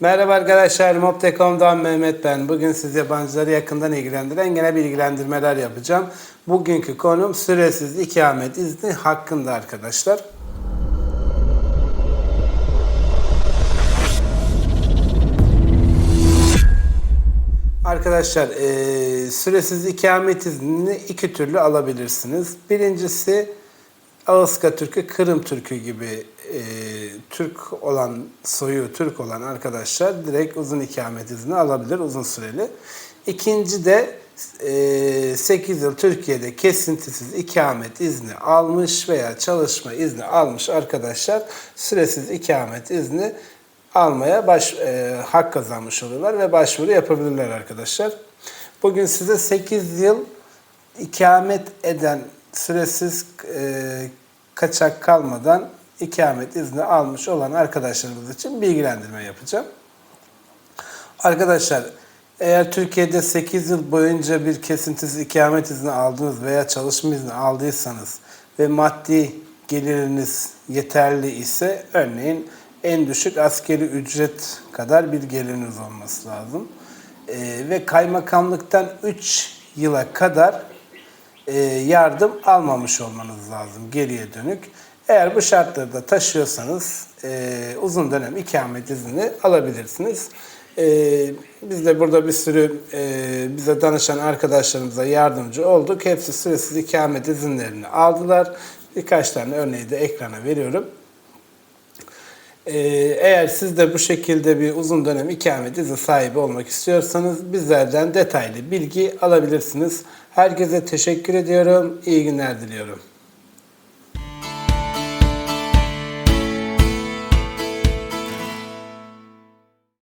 Merhaba arkadaşlar, Mobtekom'dan Mehmet ben. Bugün siz yabancıları yakından ilgilendiren gene bilgilendirmeler yapacağım. Bugünkü konum süresiz ikamet izni hakkında arkadaşlar. Arkadaşlar eee, süresiz ikamet iznini iki türlü alabilirsiniz. Birincisi Ağızka Türk'ü, Kırım Türk'ü gibi eee, Türk olan, soyu Türk olan arkadaşlar direkt uzun ikamet izni alabilir, uzun süreli. İkinci de eee 8 yıl Türkiye'de kesintisiz ikamet izni almış veya çalışma izni almış arkadaşlar süresiz ikamet izni almaya baş, e, hak kazanmış oluyorlar ve başvuru yapabilirler arkadaşlar. Bugün size 8 yıl ikamet eden süresiz e, kaçak kalmadan ikamet izni almış olan arkadaşlarımız için bilgilendirme yapacağım. Arkadaşlar eğer Türkiye'de 8 yıl boyunca bir kesintisiz ikamet izni aldınız veya çalışma izni aldıysanız ve maddi geliriniz yeterli ise örneğin en düşük askeri ücret kadar bir geliriniz olması lazım. Ee, ve kaymakamlıktan 3 yıla kadar e, yardım almamış olmanız lazım geriye dönük. Eğer bu şartları da taşıyorsanız e, uzun dönem ikamet izni alabilirsiniz. E, biz de burada bir sürü e, bize danışan arkadaşlarımıza yardımcı olduk. Hepsi süresiz ikamet izinlerini aldılar. Birkaç tane örneği de ekrana veriyorum. Ee, Eğer siz de bu şekilde bir uzun dönem ikamet izni sahibi olmak istiyorsanız bizlerden detaylı bilgi alabilirsiniz. Herkese teşekkür ediyorum. İyi günler diliyorum.